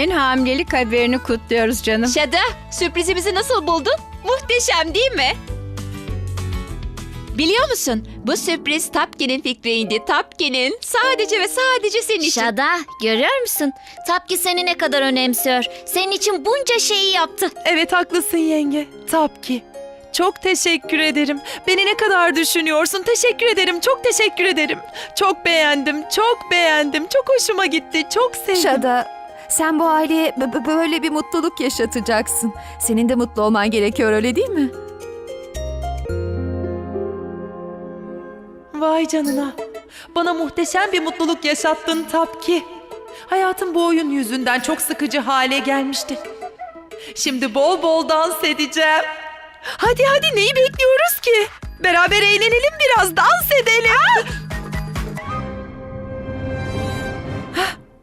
Senin hamilelik haberini kutluyoruz canım. Şada, sürprizimizi nasıl buldun? Muhteşem değil mi? Biliyor musun? Bu sürpriz Tapki'nin fikriydi. Tapki'nin. Sadece ve sadece senin için. Şada görüyor musun? Tapki seni ne kadar önemsiyor. Senin için bunca şeyi yaptı. Evet haklısın yenge. Tabii ki. Çok teşekkür ederim. Beni ne kadar düşünüyorsun? Teşekkür ederim. Çok teşekkür ederim. Çok beğendim. Çok beğendim. Çok hoşuma gitti. Çok sevdim. Şada, sen bu aileye böyle bir mutluluk yaşatacaksın. Senin de mutlu olman gerekiyor öyle değil mi? Vay canına. Bana muhteşem bir mutluluk yaşattın Tapki. Hayatım bu oyun yüzünden çok sıkıcı hale gelmişti. Şimdi bol bol dans edeceğim. Hadi hadi neyi bekliyoruz ki? Beraber eğlenelim biraz dans edelim.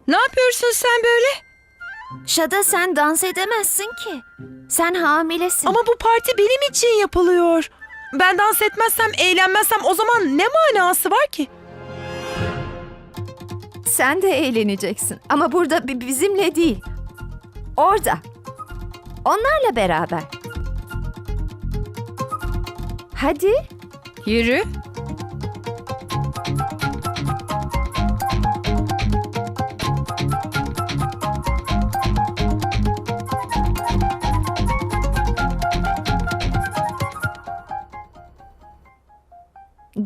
Ne yapıyorsun sen böyle? Şada sen dans edemezsin ki. Sen hamilesin. Ama bu parti benim için yapılıyor. Ben dans etmezsem, eğlenmezsem o zaman ne manası var ki? sen de eğleneceksin. Ama burada bi- bizimle değil. Orada. Onlarla beraber. Hadi. Yürü.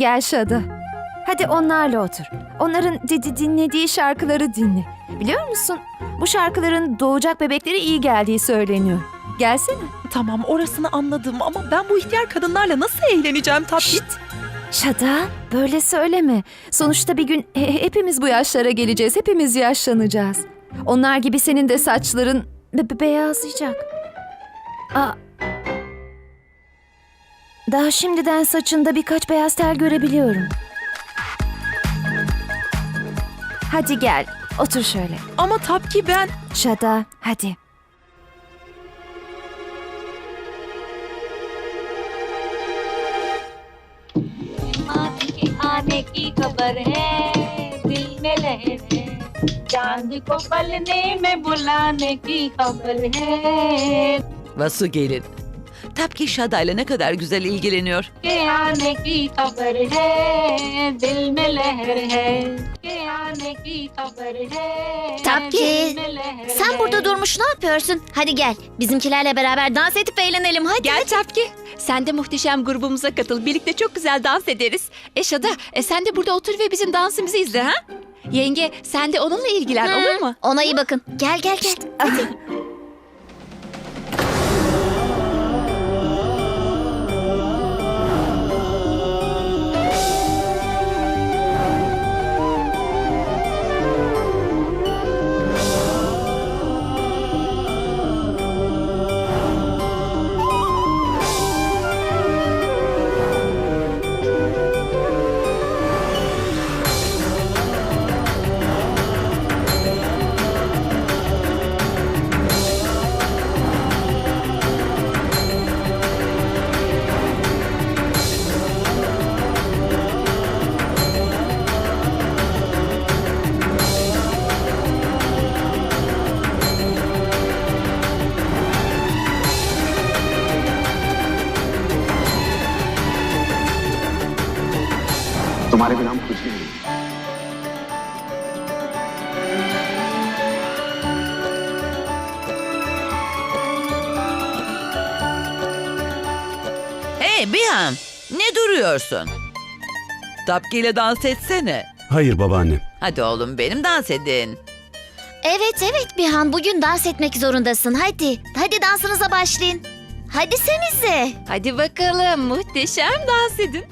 Gel Şada. Hadi onlarla otur. Onların di- di- dinlediği şarkıları dinle. Biliyor musun? Bu şarkıların doğacak bebeklere iyi geldiği söyleniyor. Gelsene. Tamam orasını anladım ama ben bu ihtiyar kadınlarla nasıl eğleneceğim Tapki? Şşt! Şada, böyle söyleme. Sonuçta bir gün he- hepimiz bu yaşlara geleceğiz. Hepimiz yaşlanacağız. Onlar gibi senin de saçların be- be- beyazlayacak. Aa, daha şimdiden saçında birkaç beyaz tel görebiliyorum. Hadi gel, otur şöyle. Ama Tapki ben... Şada, hadi. माँ के आने की खबर है दिल में लहर है चांद को पलने में बुलाने की खबर है Vasu gelin. Tapki Şada ile ne kadar güzel ilgileniyor. Tapki, sen burada durmuş ne yapıyorsun? Hadi gel, bizimkilerle beraber dans edip eğlenelim hadi. Gel Tapki. Sen de muhteşem grubumuza katıl. Birlikte çok güzel dans ederiz. E Şada, e, sen de burada otur ve bizim dansımızı izle ha? Yenge, sen de onunla ilgilen olur mu? Ona iyi bakın. Gel gel gel. Hey Bihan, ne duruyorsun? Tapki ile dans etsene. Hayır babaanne. Hadi oğlum benim dans edin. Evet evet Bihan bugün dans etmek zorundasın. Hadi. Hadi dansınıza başlayın. Hadi senize. Hadi bakalım, muhteşem dans edin.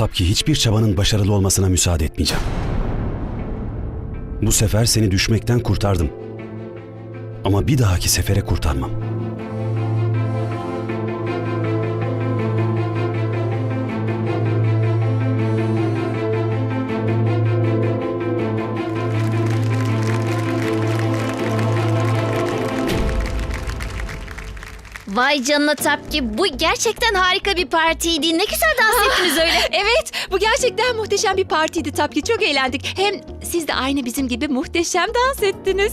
Tabii ki hiçbir çabanın başarılı olmasına müsaade etmeyeceğim. Bu sefer seni düşmekten kurtardım. Ama bir dahaki sefere kurtarmam. Vay canına Tapki. Bu gerçekten harika bir partiydi. Ne güzel dans ettiniz öyle. Evet, bu gerçekten muhteşem bir partiydi Tapki. Çok eğlendik. Hem siz de aynı bizim gibi muhteşem dans ettiniz.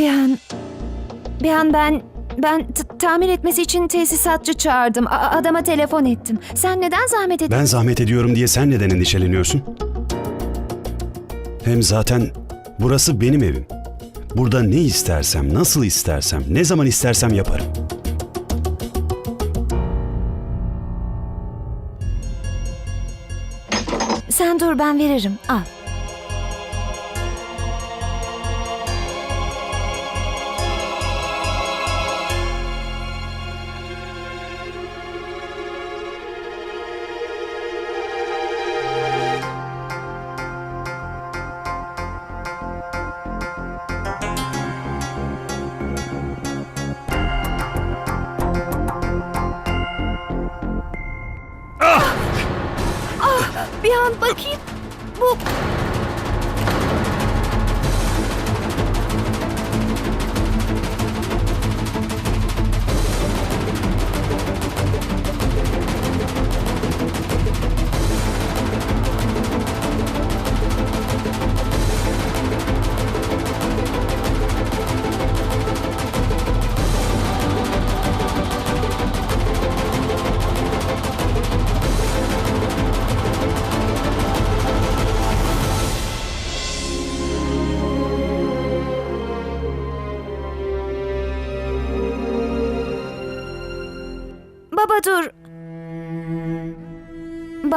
Bir an... Bir an ben... Ben tamir etmesi için tesisatçı çağırdım. A- adama telefon ettim. Sen neden zahmet ettin? Ben zahmet ediyorum diye sen neden endişeleniyorsun? Hem zaten burası benim evim. Burada ne istersem, nasıl istersem, ne zaman istersem yaparım. Sen dur ben veririm. Al.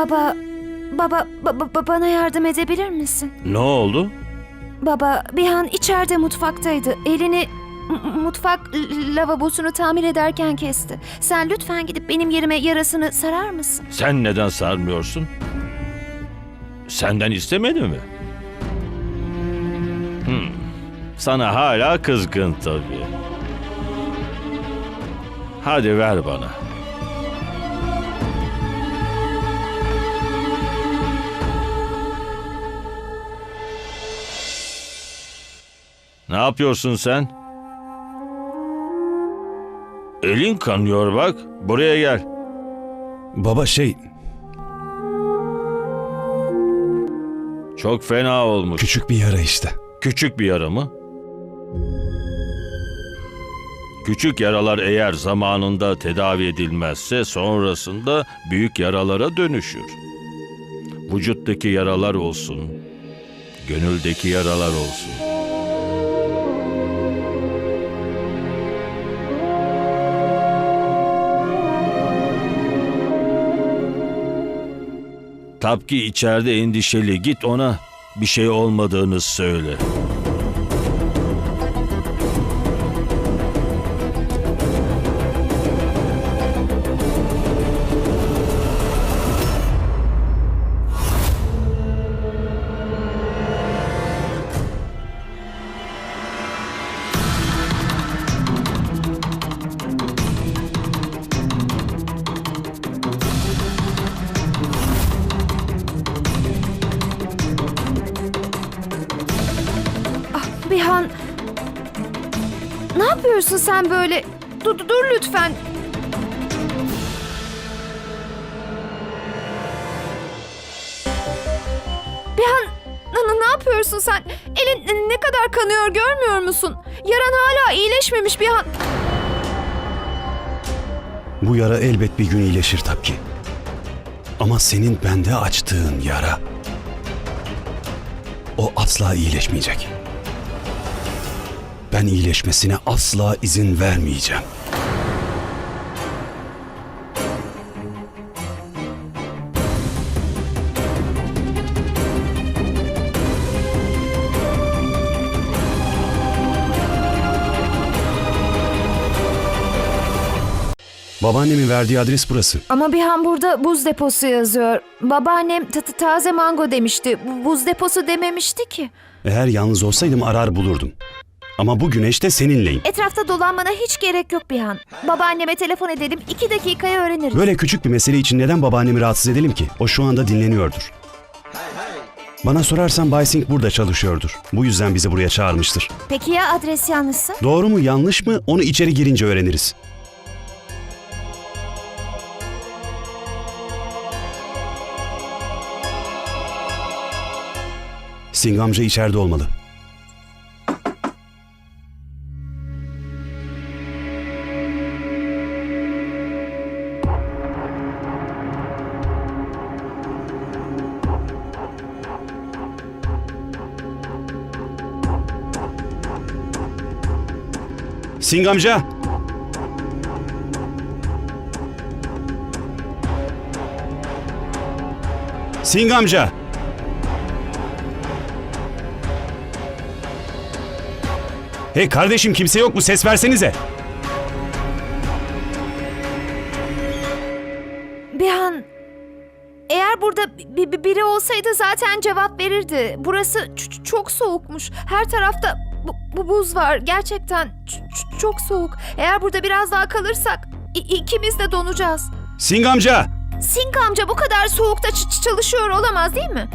Baba... Baba, baba, ba- bana yardım edebilir misin? Ne oldu? Baba, bir an içeride mutfaktaydı. Elini mutfak lavabosunu tamir ederken kesti. Sen lütfen gidip benim yerime yarasını sarar mısın? Sen neden sarmıyorsun? Senden istemedi mi? Hmm. Sana hala kızgın tabii. Hadi ver bana. Ne yapıyorsun sen? Elin kanıyor bak. Buraya gel. Baba şey, Çok fena olmuş. küçük bir yara işte. Küçük bir yara mı? Küçük yaralar eğer zamanında tedavi edilmezse sonrasında büyük yaralara dönüşür. Vücuttaki yaralar olsun, gönüldeki yaralar olsun. Tapki içeride endişeli git ona bir şey olmadığını söyle. Sen böyle? Dur, dur lütfen. Bir an... Ne, yapıyorsun sen? Elin ne kadar kanıyor görmüyor musun? Yaran hala iyileşmemiş bir an. Bu yara elbet bir gün iyileşir tabii ki. Ama senin bende açtığın yara o asla iyileşmeyecek. Ben iyileşmesine asla izin vermeyeceğim. Babaannemin verdiği adres burası. Ama Bihan burada buz deposu yazıyor. Babaannem ta- taze mango demişti. Bu- Buz deposu dememişti ki. Eğer yalnız olsaydım arar bulurdum. Ama bu güneşte seninleyim. Etrafta dolanmana hiç gerek yok Bihan. Babaanneme telefon edelim. iki dakikaya öğreniriz. Böyle küçük bir mesele için neden babaannemi rahatsız edelim ki? O şu anda dinleniyordur. Bana sorarsan Bay Singh burada çalışıyordur. Bu yüzden bizi buraya çağırmıştır. Peki ya adres yanlışsa? Doğru mu yanlış mı onu içeri girince öğreniriz. Singh amca içeride olmalı. Singh amca! Singh amca! Hey kardeşim kimse yok mu? Ses versenize. Bihan, eğer burada bi- bi- biri olsaydı zaten cevap verirdi. Burası çok soğukmuş. Her tarafta bu, bu buz var. Gerçekten çok soğuk. Eğer burada biraz daha kalırsak ikimiz de donacağız. Singh amca! Sink amca bu kadar soğukta çalışıyor olamaz değil mi?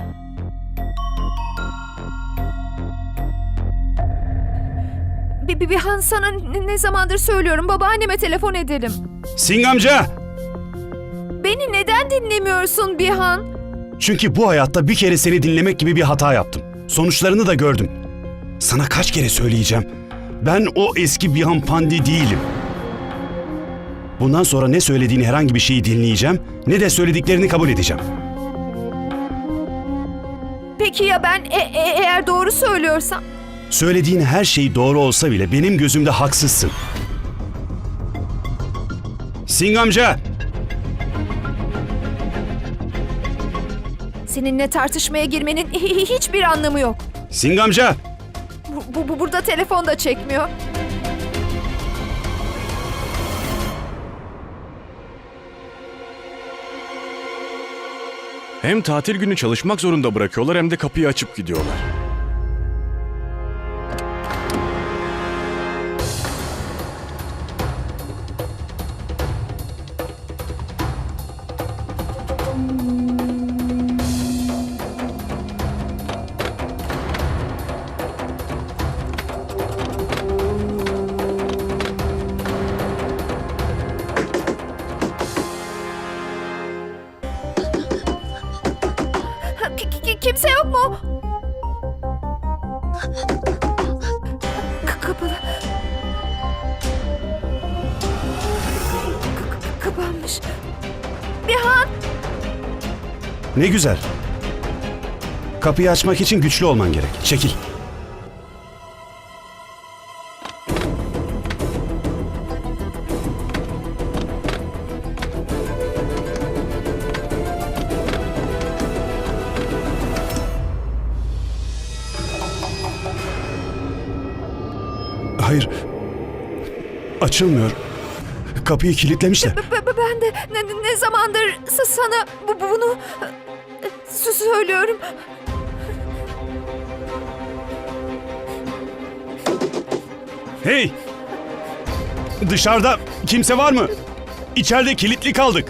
Bi- bi- Bihan sana ne- zamandır söylüyorum babaanneme telefon edelim. Singh amca! Beni neden dinlemiyorsun Bihan? Çünkü bu hayatta bir kere seni dinlemek gibi bir hata yaptım. Sonuçlarını da gördüm. Sana kaç kere söyleyeceğim. Ben o eski Bihan Pandi değilim. Bundan sonra ne söylediğini herhangi bir şeyi dinleyeceğim, ne de söylediklerini kabul edeceğim. Peki ya ben e- e- eğer doğru söylüyorsam? Söylediğin her şey doğru olsa bile benim gözümde haksızsın. Singh amca! Seninle tartışmaya girmenin hi- hi- hiçbir anlamı yok. Singh amca! Bu, bu- bu- burada telefon da çekmiyor. Hem tatil günü çalışmak zorunda bırakıyorlar hem de kapıyı açıp gidiyorlar. Kapanmış. Bihan! Ne güzel. Kapıyı açmak için güçlü olman gerek. Çekil. Hayır. Açılmıyor. Kapıyı kilitlemişler. Ben de ne, ne- zamandır sana bu, bu- bunu söylüyorum. Hey! Dışarıda kimse var mı? İçeride kilitli kaldık.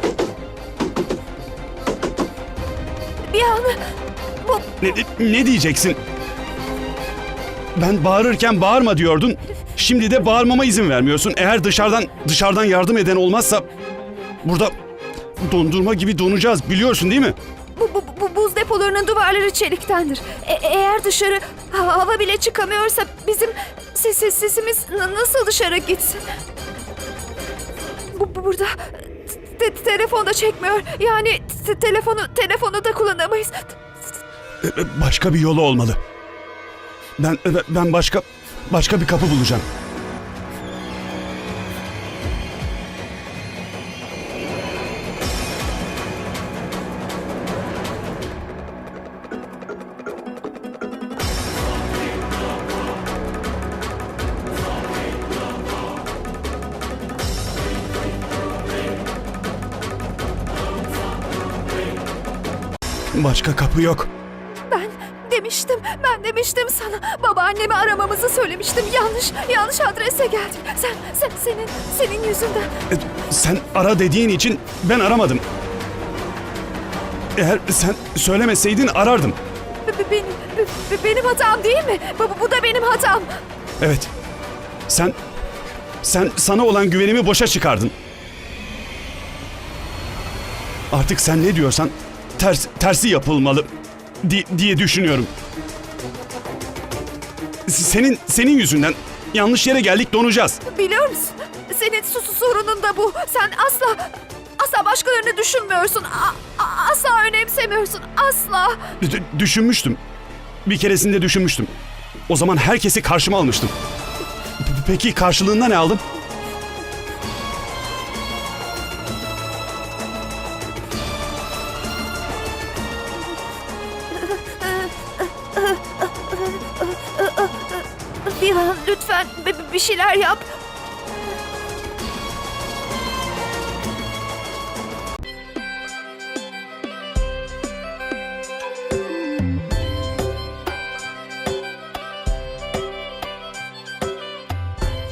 Bihan! Bu Ne, ne diyeceksin? Ben bağırırken bağırma diyordun. Şimdi de bağırmama izin vermiyorsun. Eğer dışarıdan dışarıdan yardım eden olmazsa burada dondurma gibi donacağız biliyorsun değil mi? Bu, bu, bu buz depolarının duvarları çeliktendir. E- eğer dışarı ha- hava bile çıkamıyorsa bizim ses, sesimiz nasıl dışarı gitsin? Bu, bu burada te- telefon da çekmiyor. Yani te- telefonu telefonu da kullanamayız. E, e, Başka bir yolu olmalı. Ben e, ben başka başka bir kapı bulacağım. Başka kapı yok. Ben demiştim, ben demiştim sana. Babaannemi aramamızı söylemiştim. Yanlış, yanlış adrese geldik. Sen, sen, senin, senin yüzünden. E, Sen ara dediğin için ben aramadım. Eğer sen söylemeseydin arardım. B- benim, benim hatam değil mi? Bu, bu da benim hatam. Evet. Sen sen sana olan güvenimi boşa çıkardın. Artık sen ne diyorsan ters tersi yapılmalı di- diye düşünüyorum. Senin senin yüzünden yanlış yere geldik donacağız. Biliyor musun? Senin sus sorunun da bu. Sen asla, asla başkalarını düşünmüyorsun. A- asla önemsemiyorsun. Asla. D- düşünmüştüm. Bir keresinde düşünmüştüm. O zaman herkesi karşıma almıştım. P- Peki karşılığında ne aldım? Şeyler yap.